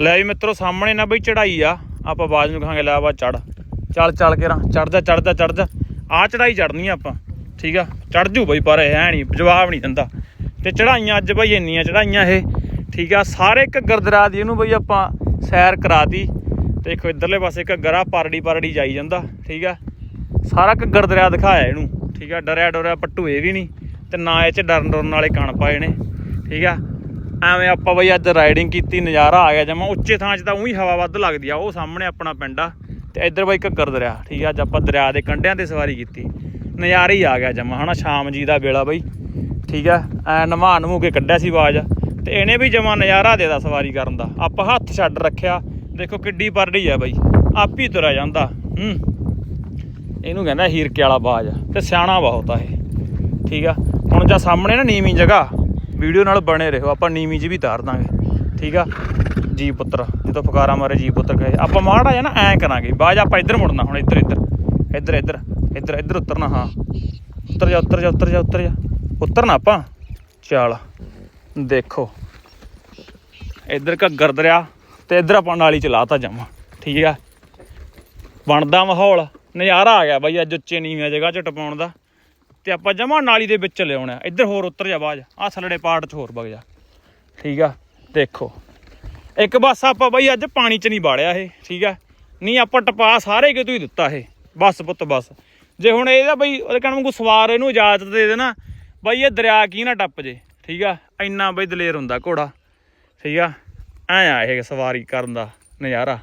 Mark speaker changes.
Speaker 1: ਲੈ ਵੀ ਮਿੱਤਰੋ, ਸਾਹਮਣੇ ਨਾ ਬਈ ਚੜਾਈ ਆ। ਆਪਾਂ ਆਵਾਜ਼ ਨੂੰ ਕਹਾਂਗੇ, ਲੈ ਆ ਚੜ ਚੱਲ ਚੱਲ ਕੇ ਰਾਂ। ਚੜ ਜਾ ਚੜ ਜਾ ਚੜ ਜਾ। ਆ ਚੜਾਈ ਚੜਨੀ ਆਪਾਂ। ਠੀਕ ਆ? ਚੜ ਜੂ ਬਈ, ਪਰ ਇਹ ਹੈ ਨਹੀਂ, ਜਵਾਬ ਨਹੀਂ ਦਿੰਦਾ। ਤੇ ਚੜਾਈਆਂ ਅੱਜ ਬਈ ਇੰਨੀਆਂ ਚੜਾਈਆਂ ਇਹ। ਠੀਕ ਆ? ਸਾਰੇ ਘੱਗਰ ਦਰਾ ਦੀ ਇਹਨੂੰ ਬਈ ਆਪਾਂ ਸੈਰ ਕਰਾਤੀ। ਤੇ ਦੇਖੋ ਇਧਰਲੇ ਪਾਸੇ ਘੱਗਰ ਆ ਪਰੜੀ ਪਰੜੀ ਜਾਈ ਜਾਂਦਾ। ਠੀਕ ਆ? ਸਾਰਾ ਘੱਗਰ ਦਰਿਆ ਦਿਖਾਇਆ ਇਹਨੂੰ। ਠੀਕ ਆ? ਡਰਿਆ ਡਰਿਆ ਪੱਟੂ ਇਹ ਵੀ ਨਹੀਂ। ਤੇ ਨਾ ਇਹ ਚ ਡਰਨ ਡਰਨ ਵਾਲੇ ਕਣ ਪਾਏ ਨੇ। ਠੀਕ ਆ? ਐਵੇਂ ਆਪਾਂ ਬਈ ਅੱਜ ਰਾਈਡਿੰਗ ਕੀਤੀ, ਨਜ਼ਾਰਾ ਆ ਗਿਆ ਜਮਾ, ਉੱਚੇ ਥਾਂ 'ਚ ਤਾਂ ਉਹੀ ਹਵਾ ਵੱਧ ਲੱਗਦੀ ਆ, ਉਹ ਸਾਹਮਣੇ ਆਪਣਾ ਪਿੰਡ ਆ। ਤੇ ਇੱਧਰ ਬਈ ਘੱਗਰ ਦਰਿਆ, ਠੀਕ ਆ, ਅੱਜ ਆਪਾਂ ਦਰਿਆ ਦੇ ਕੰਢਿਆਂ ਤੇ ਸਵਾਰੀ ਕੀਤੀ। ਨਜ਼ਾਰਾ ਹੀ ਆ ਗਿਆ ਜਮਾ, ਹਨਾ, ਸ਼ਾਮ ਜੀ ਦਾ ਵੇਲਾ ਬਈ, ਠੀਕ ਆ, ਐ ਨਮਾ ਨਮੂ ਕੇ ਕੱਢਿਆ ਸੀ ਆਵਾਜ਼। ਤੇ ਇਹਨੇ ਵੀ ਜਮਾ ਨਜ਼ਾਰਾ ਦੇਦਾ ਸਵਾਰੀ ਕਰਨ ਦਾ। ਆਪਾਂ ਹੱਥ ਛੱਡ ਰੱਖਿਆ, ਦੇਖੋ ਕਿੱਡੀ ਪਰੜੀ ਆ ਬਈ, ਆਪ ਹੀ ਤੁਰਿਆ ਜਾਂਦਾ, ਹੂੰ। ਇਹਨੂੰ ਕਹਿੰਦਾ ਹੀਰਕੇ ਵਾਲਾ ਬਾਜ ਤੇ ਸਿਆਣਾ ਬਹੁਤ ਆ ਇਹ, ਠੀਕ ਆ। ਹੁਣ ਜਾਂ ਸਾਹਮਣੇ ਨਾ ਨੀਵੀਂ ਜਗ੍ਹਾ ਵੀਡੀਓ ਨਾਲ ਬਣੇ ਰਹੋ, ਆਪਾਂ ਨੀਵੀਂ 'ਚ ਵੀ ਤਾਰ ਦਾਂਗੇ। ਠੀਕ ਆ? ਜੀ ਪੁੱਤਰ ਜਦੋਂ ਫੁਕਾਰਾ ਮਾਰੇ ਜੀ ਪੁੱਤਰ ਕਹੇ। ਆਪਾਂ ਮਾੜਾ ਜਿਹਾ ਨਾ ਐਂ ਕਰਾਂਗੇ ਬਾਜ ਆਪਾਂ ਇੱਧਰ ਮੁੜਨਾ ਹੁਣ, ਇੱਧਰ ਇੱਧਰ। ਇੱਧਰ ਇੱਧਰ ਇੱਧਰ ਇੱਧਰ ਉਤਰਨਾ, ਹਾਂ। ਉੱਤਰ ਜਾ ਉੱਤਰ ਜਾ ਉੱਤਰ ਜਾ ਉੱਤਰ ਜਾ। ਉਤਰਨਾ ਆਪਾਂ? ਚੱਲ, ਦੇਖੋ। ਇੱਧਰ ਘੱਗਰ ਦਰਿਆ ਤੇ ਇੱਧਰ ਆਪਾਂ ਨਾਲੀ ਚਲਾਤਾ ਜਾਵਾਂ ਠੀਕ ਆ? ਬਣਦਾ ਮਾਹੌਲ। ਨਜ਼ਾਰਾ ਆ ਗਿਆ ਬਾਈ, ਅੱਜ ਉੱਚੇ ਨੀਵੀਆਂ ਜਗ੍ਹਾ 'ਚ ਟਪਾਉਣ ਦਾ। ਤੇ ਆਪਾਂ ਜਮਾ ਨਾਲੀ ਦੇ ਵਿੱਚ ਲਿਆਉਣਾ ਇੱਧਰ ਹੋਰ ਉੱਤਰ ਜਾ ਬਾਜ ਆ ਥੱਲੜੇ ਪਾਰਟ 'ਚ ਹੋਰ ਵਗ ਜਾ। ਠੀਕ ਆ? ਦੇਖੋ। ਇੱਕ ਬਸ ਆਪਾਂ ਬਈ ਅੱਜ ਪਾਣੀ 'ਚ ਨਹੀਂ ਬਾੜਿਆ ਇਹ, ਠੀਕ ਆ? ਨਹੀਂ, ਆਪਾਂ ਟਪਾ ਸਾਰੇ ਕਿਤੋਂ ਹੀ ਦਿੱਤਾ ਇਹ। ਬਸ ਪੁੱਤ, ਬਸ। ਜੇ ਹੁਣ ਇਹਦਾ ਬਈ ਉਹਦੇ ਕਹਿਣ ਵਾਂਗੂ ਸਵਾਰ ਇਹਨੂੰ ਇਜਾਜ਼ਤ ਦੇ ਦੇਣਾ, ਬਾਈ ਇਹ ਦਰਿਆ ਕੀ ਨਾ ਟੱਪ ਜੇ, ਠੀਕ ਆ? ਇੰਨਾ ਬਈ ਦਲੇਰ ਹੁੰਦਾ ਘੋੜਾ। ਠੀਕ ਆ? ਐ ਆ ਇਹ ਸਵਾਰੀ ਕਰਨ ਦਾ ਨਜ਼ਾਰਾ।